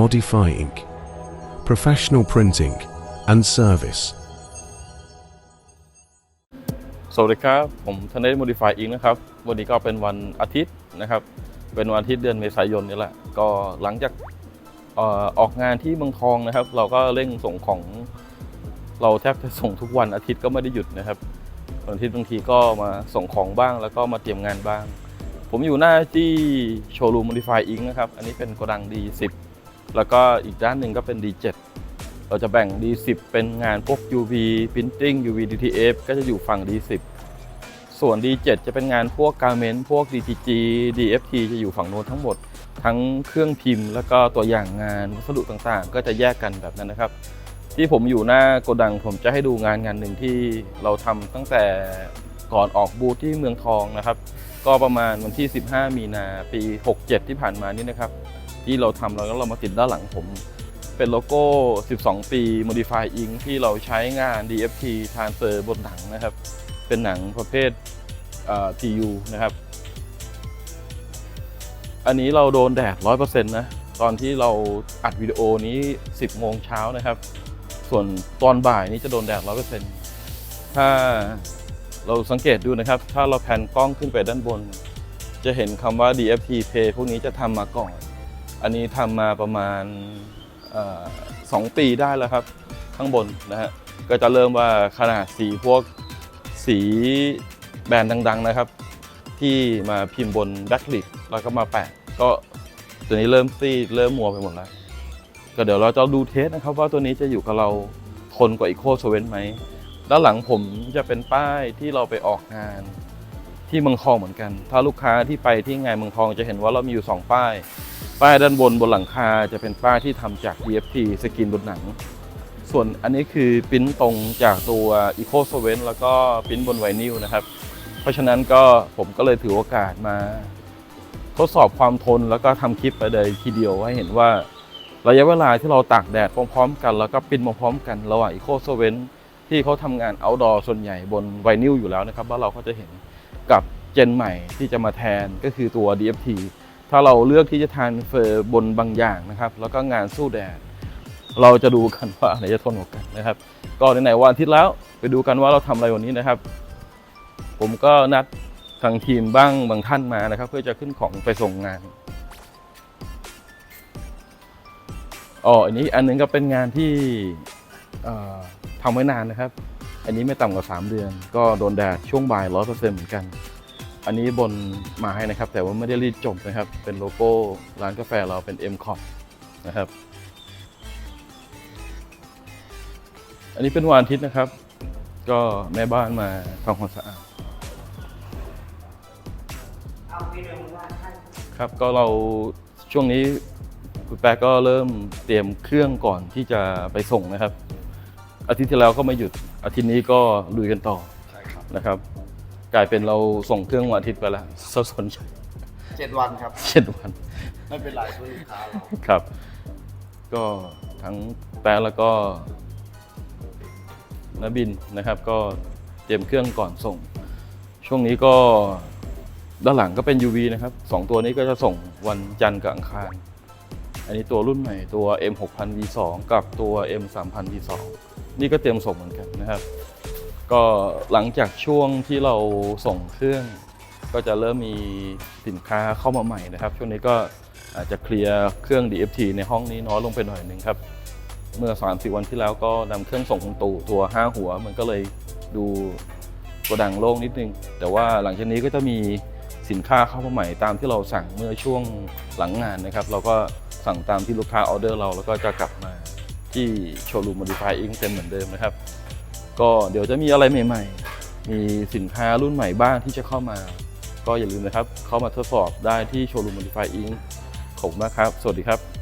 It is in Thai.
Modify Inc. Professional printing and service. สวัสดีครับ ผมธเนศโมดิฟายอิงนะครับ วันนี้ก็เป็นวันอาทิตย์นะครับ เป็นวันอาทิตย์เดือนเมษายนนี่แหละ ก็หลังจากออกงานที่เมืองทองนะครับ เราก็เร่งส่งของเราแทบจะส่งทุกวันอาทิตย์ก็ไม่ได้หยุดนะครับวันอาทิตย์บางทีก็มาส่งของบ้าง แล้วก็มาเตรียมงานบ้าง ผมอยู่หน้าที่โชว์รูมโมดิฟายอิงนะครับ อันนี้เป็นโกดัง D10 แล้วก็อีกด้านหนึ่งก็เป็น D7 เราจะแบ่ง D10 เป็นงานพวก UV Printing UV DTF ก็จะอยู่ฝั่ง D10 ส่วน D7 จะเป็นงานพวกการเมนพวก DTG DFT จะอยู่ฝั่งโน้นทั้งหมด ทั้งเครื่องพิมพ์ แล้วก็ตัวอย่างงานวัสดุต่างๆ ก็จะแยกกันแบบนั้นนะครับ ที่ผมอยู่หน้าโกดังผมจะให้ดูงานงานหนึ่งที่เราทำตั้งแต่ก่อนออกบูธที่เมืองทองนะครับ ก็ประมาณวันที่ 15 มีนาปี 67 ที่ผ่านมานี่นะครับ ที่เราทำแล้วก็เรามาติดด้านหลังผม เป็นโลโก้ 12 ปี Modify Ink ที่เราใช้งาน DFT Transfer บนหนังนะครับ เป็นหนังประเภทเ TU นะครับ อันนี้เราโดนแดด 100%นะ ตอนที่เราอัดวิดีโอนี้ 10 โมงเช้านะครับ ส่วนตอนบ่ายนี้จะโดนแดด 100%ถ้าเราสังเกตดูนะครับ ถ้าเราแผ่นกล้องขึ้นไปด้านบน จะเห็นคำว่า DFT Pay พวกนี้จะทำมาก่อน อันนี้ทำมาประมาณสองปีได้แล้วครับ ข้างบนนะฮะก็จะเริ่มว่าขนาดสีพวกสีแบรนด์ดัง ๆ นะครับ ที่มาพิมพ์บนแบ็คลิกแล้วก็มาแปะก็ตัวนี้เริ่มซีดเริ่มมัวไปหมดแล้ว ก็เดี๋ยวเราจะดูเทสนะครับว่าตัวนี้จะอยู่กับเราทนกว่าอีโคโซเวนไหมด้านหลังผมจะเป็นป้ายที่เราไปออกงาน ที่เมืองทองเหมือนกัน ถ้าลูกค้าที่ไปที่งานเมืองทองจะเห็นว่าเรามีอยู่ 2 ป้าย ป้ายด้านบนบนหลังคาจะเป็นป้ายที่ทำจาก DFT สกรีนบนหนัง ส่วนอันนี้คือปิ้นตรงจากตัว Eco s o v e n แล้วก็ปิ้นบนไวนิลนะครับ เพราะฉะนั้นก็ผมก็เลยถือโอกาสมาทดสอบความทนแล้วก็ทำคลิปไปเลยทีเดียวให้เห็นว่า ระยะเวลาที่เราตากแดดพร้อมๆกัน แล้วก็ปิ้นมพร้อมกันระหว่าง Eco s o v e n ที่เขาทำงาน outdoor ส่วนใหญ่บนไวนิลอยู่แล้วนะครับว่าเราก็จะเห็น กับเจนใหม่ที่จะมาแทนก็คือตัว DFT ถ้าเราเลือกที่จะทานเฟอร์บนบางอย่างนะครับ แล้วก็งานสู้แดด เราจะดูกันว่าไหนจะทนกว่ากันนะครับ ก็ไหนๆวันอาทิตย์แล้วไปดูกันว่าเราทำอะไรวันนี้นะครับ ผมก็นัดทางทีมบ้างบางท่านมานะครับ เพื่อจะขึ้นของไปส่งงานอ๋ออันนี้อันหนึงก็เป็นงานที่ทำไว้นานนะครับ อันนี้ไม่ต่ำกว่า 3 เดือน ก็โดนแดดช่วงบ่ายร้อยเปอร์เซ็นต์เหมือนกัน อันนี้บนไม้นะครับ แต่ว่าไม่ได้รีดจบนะครับ เป็นโลโก้ร้านกาแฟเราเป็น M c o p นะครับ อันนี้เป็นวันอาทิตย์นะครับ ก็แม่บ้านมาทำความสะอาดครับก็เราช่วงนี้คุณแป๊กก็เริ่มเตรียมเครื่องก่อนที่จะไปส่งนะครับ อาทิตย์ที่แล้วก็ไม่หยุดอาทิตย์นี้ก็ลุยกันต่อใช่ครับนะครับ กลายเป็นเราส่งเครื่องวันอาทิตย์ไปแล้วสสนใจเจ็ดวันครับเจ็ดวันไม่เป็นไรเพื่อลูกค้าเราครับ ก็ทั้งแป๊ะแล้วก็นบินนะครับ ก็เตรียมเครื่องก่อนส่ง ช่วงนี้ก็ด้านหลังก็เป็น UV นะครับสองตัวนี้ก็จะส่งวันจันทร์กับอังคาร อันนี้ตัวรุ่นใหม่ตัว M 6 0 0 V2 กับตัว M 3 0 0 V2 นี่ก็เตรียมส่งเหมือนกันนะครับ ก็หลังจากช่วงที่เราส่งเครื่องก็จะเริ่มมีสินค้าเข้ามาใหม่นะครับ ช่วงนี้ก็อาจจะเคลียร์เครื่อง DFT ในห้องนี้น้อยลงไปหน่อยหนึ่งครับ เมื่อ3 4วันที่แล้วก็นำเครื่องส่งของตู่ตัว 5 หัว มันก็เลยดูกระดังโล่งนิดนึง แต่ว่าหลังจากนี้ก็จะมีสินค้าเข้ามาใหม่ตามที่เราสั่งเมื่อช่วงหลังงานนะครับ เราก็สั่งตามที่ลูกค้าออเดอร์เราแล้วก็จะกลับมา ที่โชว์รูม Modify Ink เต็มเหมือนเดิมนะครับ ก็เดี๋ยวจะมีอะไรใหม่ๆ มีสินค้ารุ่นใหม่บ้างที่จะเข้ามา ก็อย่าลืมนะครับ เข้ามาทดสอบได้ที่โชว์รูม Modify Ink ขอบคุณมากครับ สวัสดีครับ